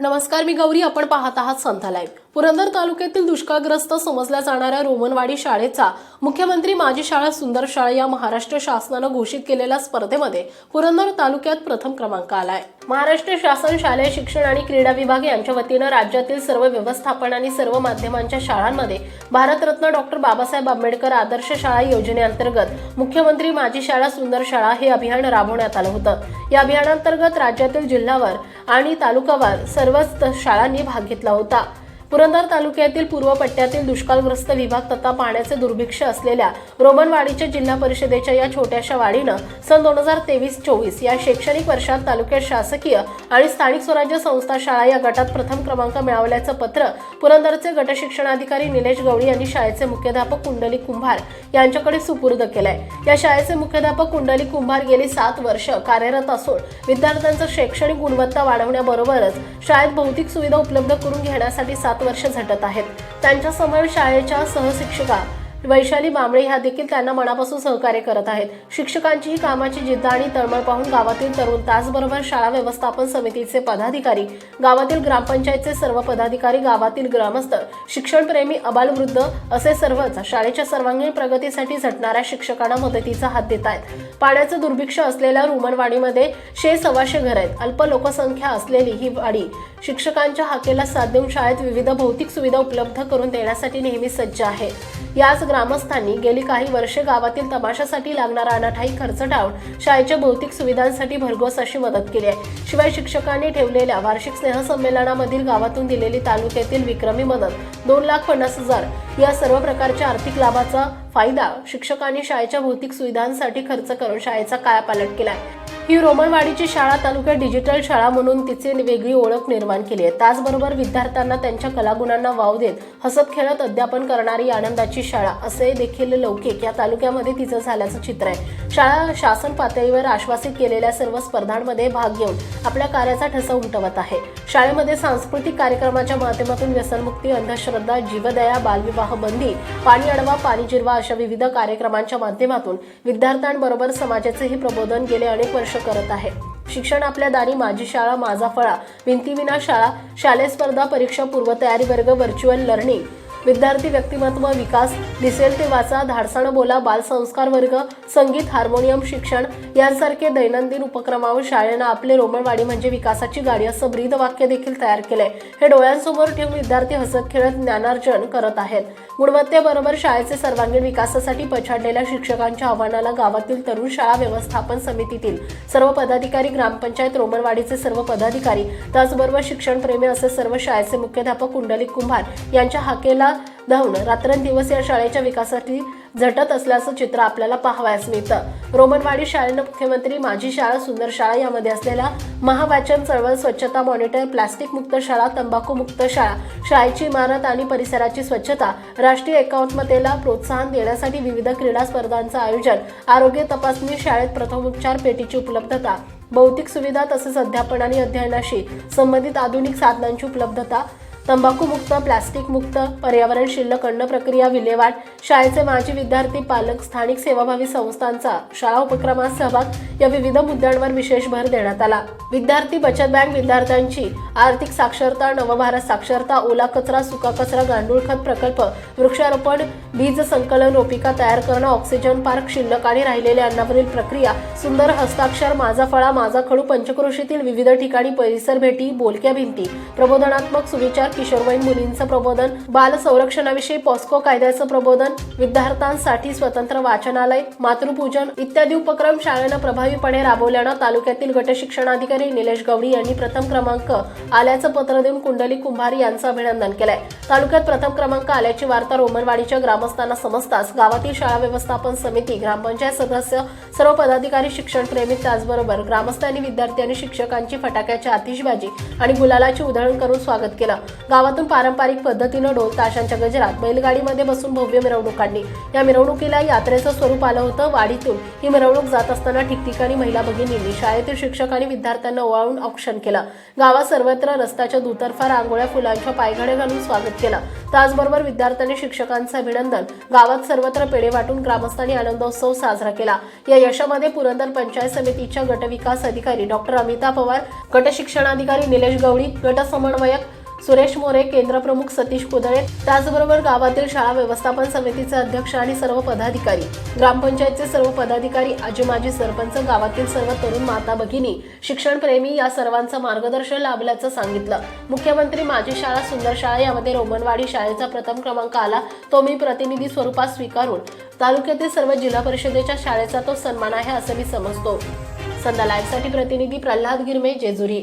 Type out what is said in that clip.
नमस्कार मी गौरी. आपण पाहत आहात संथा लाईव्ह. पुरंदर तालुक्यातील दुष्काळग्रस्त समजल्या जाणाऱ्या रोमनवाडी शाळेचा मुख्यमंत्री माजी शाळा सुंदर शाळा या महाराष्ट्र शासनानं घोषित केलेल्या स्पर्धेमध्ये पुरंदर तालुक्यात प्रथम क्रमांक आलाय. महाराष्ट्र शासन शालेय शिक्षण आणि क्रीडा विभाग यांच्या वतीनं राज्यातील सर्व व्यवस्थापन आणि सर्व माध्यमांच्या शाळांमध्ये भारतरत्न डॉक्टर बाबासाहेब आंबेडकर आदर्श शाळा योजनेअंतर्गत मुख्यमंत्री माजी शाळा सुंदर शाळा हे अभियान राबवण्यात आलं होतं. या अभियानांतर्गत राज्यातील जिल्हावर आणि तालुकावार सर्वच शाळांनी भाग घेतला होता. पुरंदर तालुक्यातील पूर्व पट्ट्यातील दुष्काळग्रस्त विभाग तथा पाण्याचे दुर्भिक्ष असलेल्या रोमनवाडीच्या जिल्हा परिषदेच्या या छोट्याशा वाडीनं सन दोन हजार तेवीस चोवीस या शैक्षणिक वर्षात तालुक्यात शासकीय आणि स्थानिक स्वराज्य संस्था शाळा या गटात प्रथम क्रमांक मिळवल्याचं पत्र पुरंदरचे गटशिक्षणाधिकारी निलेश गवळी यांनी शाळेचे मुख्याध्यापक कुंडली कुंभार यांच्याकडे सुपूर्द केलाय. या शाळेचे मुख्याध्यापक कुंडली कुंभार गेली सात वर्ष कार्यरत असून विद्यार्थ्यांचं शैक्षणिक गुणवत्ता वाढवण्याबरोबरच शाळेत भौतिक सुविधा उपलब्ध करून घेण्यासाठी सात वर्ष झटत आहेत. त्यांच्यासमोर शाळेच्या सहशिक्षिका वैशाली बांबळे ह्या देखील त्यांना मनापासून सहकार्य करत आहेत. शिक्षकांची ही कामाची जिद्द आणि तळमळ पाहून गावातील तरुण त्याचबरोबर शाळा व्यवस्थापन समितीचे पदाधिकारी गावातील ग्रामपंचायतचे सर्व पदाधिकारी गावातील ग्रामस्थ शिक्षणप्रेमी अबालवृद्ध असे सर्वच शाळेच्या सर्वांगीण प्रगतीसाठी झटणाऱ्या शिक्षकांना मदतीचा हात देत आहेत. पाण्याचं दुर्भिक्ष असलेल्या रुमनवाडीमध्ये शे सव्वाशे घर आहेत. अल्प लोकसंख्या असलेली ही वाडी शिक्षकांच्या हाकेला साथ देऊन शाळेत विविध भौतिक सुविधा उपलब्ध करून देण्यासाठी नेहमी सज्ज आहे. याच ग्रामस्थांनी गेली काही वर्षे गावातील तमाशासाठी लागणारा अनाठाई खर्च टाळून शाळेच्या भौतिक सुविधांसाठी भरघोस अशी मदत केली आहे. शिवाय शिक्षकांनी ठेवलेल्या वार्षिक स्नेहसंमेलनामधील गावातून दिलेली तालुक्यातील विक्रमी मदत दोन लाख पन्नास हजार या सर्व प्रकारच्या आर्थिक लाभाचा फायदा शिक्षकांनी शाळेच्या भौतिक सुविधांसाठी खर्च करून शाळेचा कायापालट केलाय. ही रोमनवाडीची शाळा तालुक्यात डिजिटल शाळा म्हणून तिचे वेगळी ओळख निर्माण केली आहे. त्याचबरोबर विद्यार्थ्यांना त्यांच्या कलागुणांना वाव देत हसत खेळत अध्यापन करणारी आनंदाची शाळा असे देखील लौकिक या तालुक्यामध्ये तिचं झाल्याचं चित्र आहे. शाळा शासन पातळीवर आश्वासित केलेल्या सर्व स्पर्धांमध्ये भाग घेऊन आपल्या कार्याचा ठसा उमटवत आहे. शाळेमध्ये सांस्कृतिक कार्यक्रमाच्या माध्यमातून व्यसनमुक्ती अंधश्रद्धा जीवदया बालविवाह बंदी पाणी अडवा पाणी जिरवा अशा विविध कार्यक्रमांच्या माध्यमातून विद्यार्थ्यांबरोबर समाजाचेही प्रबोधन गेले अनेक वर्ष करत आहे. शिक्षण आपल्या दारी माझी शाळा माझा फळा भिंतीविना शाळा शालेय स्पर्धा परीक्षा पूर्वतयारी वर्ग व्हर्च्युअल लर्निंग विद्यार्थी व्यक्तिमत्व विकास दिसेल ते वाचा धाडसानं बोला बालसंस्कार वर्ग संगीत हार्मोनियम शिक्षण यांसारखे दैनंदिन उपक्रमावर शाळेनं आपले रोमणवाडी म्हणजे विकासाची गाडी असं ब्रीद वाक्य देखील तयार केलंय. हे डोळ्यांसमोर ठेवून विद्यार्थी हसत खेळत ज्ञानार्जन करत आहेत. गुणवत्तेबरोबर शाळेचे सर्वांगीण विकासासाठी पछाडलेल्या शिक्षकांच्या आव्हानाला गावातील तरुण शाळा व्यवस्थापन समितीतील सर्व पदाधिकारी ग्रामपंचायत रोमणवाडीचे सर्व पदाधिकारी त्याचबरोबर शिक्षणप्रेमी असे सर्व शाळेचे मुख्याध्यापक कुंडलिक कुंभार यांच्या हाकेला धावून रात्रंदिवस या शाळेच्या विकासासाठी झटत असल्याचं चित्र आपल्याला पाहावयास मिळतं. रोमनवाडी शाळेनं मुख्यमंत्री माझी शाळा सुंदर शाळा यामध्ये असलेल्या महावाचन चळवळ स्वच्छता मॉनिटर प्लास्टिक मुक्त शाळा तंबाखू मुक्त शाळा शाळेची इमारत आणि परिसराची स्वच्छता राष्ट्रीय एकात्मतेला प्रोत्साहन देण्यासाठी विविध क्रीडा स्पर्धांचं आयोजन आरोग्य तपासणी शाळेत प्रथमोपचार पेटीची उपलब्धता भौतिक सुविधा तसेच अध्यापन आणि अध्ययनाशी संबंधित आधुनिक साधनांची उपलब्धता तंबाखूमुक्त प्लास्टिकमुक्त पर्यावरण शिल्लक अन्न प्रक्रिया विल्हेवाट शाळेचे माजी विद्यार्थी पालक स्थानिक सेवाभावी संस्थांचा शाळा उपक्रमात सहभाग या विविध मुद्द्यांवर विशेष भर देण्यात आला. विद्यार्थी बचत बँक विद्यार्थ्यांची आर्थिक साक्षरता नवभारत साक्षरता ओला कचरा सुका कचरा गांडूळ खत प्रकल्प वृक्षारोपण बीज संकलन रोपिका तयार करणं ऑक्सिजन पार्क शिल्लक आणि राहिलेल्या अन्नावरील प्रक्रिया सुंदर हस्ताक्षर माझा फळा माझा खडू पंचक्रोशीतील विविध ठिकाणी परिसर भेटी बोलक्या भिंती प्रबोधनात्मक सुविचार किशोरवयीन मुलींचं प्रबोधन बाल संरक्षणाविषयी पॉस्को कायद्याचं प्रबोधन विद्यार्थ्यांसाठी स्वतंत्र वाचनालय मातृपूजन इत्यादी उपक्रम शाळेनं प्रभावीपणे राबवल्यानं तालुक्यातील गट शिक्षणाधिकारी निलेश गवडी यांनी प्रथम क्रमांक आल्याचं पत्र देऊन कुंडली कुंभारी यांचं अभिनंदन केलंय. तालुक्यात प्रथम क्रमांक आल्याची वार्ता रोमनवाडीच्या ग्रामस्थांना समजताच गावातील शाळा व्यवस्थापन समिती ग्रामपंचायत सदस्य सर्व पदाधिकारी शिक्षण प्रेमी त्याचबरोबर ग्रामस्थांनी विद्यार्थी आणि शिक्षकांची फटाक्याची आतिषबाजी आणि गुलालाची उधळण करून स्वागत केलं. गावातून पारंपरिक पद्धतीनं ढोल ताशांच्या गजरात बैलगाडीमध्ये बसून भव्य मिरवणूक काढली. या मिरवणुकीला यात्रेचं स्वरूप आलं होतं वाडीतून. ही मिरवणूक जात असताना ठिकठिकाणी महिला भगिनींनी शाळेतील शिक्षक आणि विद्यार्थ्यांना ओवाळून औक्षण केलं. गावात सर्वत्र रस्त्याच्या दुतर्फा रांगोळ्या फुलांच्या पायघड्या घालून स्वागत केलं. त्याचबरोबर विद्यार्थ्यांनी शिक्षकांचं अभिनंदन. गावात सर्वत्र पेढे वाटून ग्रामस्थांनी आनंदोत्सव साजरा केला. या यशामध्ये पुरंदर पंचायत समितीच्या गटविकास अधिकारी डॉक्टर अमिता पवार गट शिक्षणाधिकारी निलेश गवळी गट समन्वयक सुरेश मोरे केंद्रप्रमुख सतीश कुदळे त्याचबरोबर गावातील शाळा व्यवस्थापन समितीचे अध्यक्ष आणि सर्व पदाधिकारी. ग्रामपंचायतचे सर्व पदाधिकारी आजी माजी सरपंच गावातील सर्व तरुण माता भगिनी शिक्षणप्रेमी या सर्वांचं मार्गदर्शन लाभल्याचं सांगितलं. मुख्यमंत्री माझी शाळा सुंदर शाळा यामध्ये रोमनवाडी शाळेचा प्रथम क्रमांक आला. तो मी प्रतिनिधी स्वरूपात स्वीकारून तालुक्यातील सर्व जिल्हा परिषदेच्या शाळेचा तो सन्मान आहे असं मी समजतो. संध्या लाईव्हसाठी प्रतिनिधी प्रल्हाद गिरमे जेजुरी.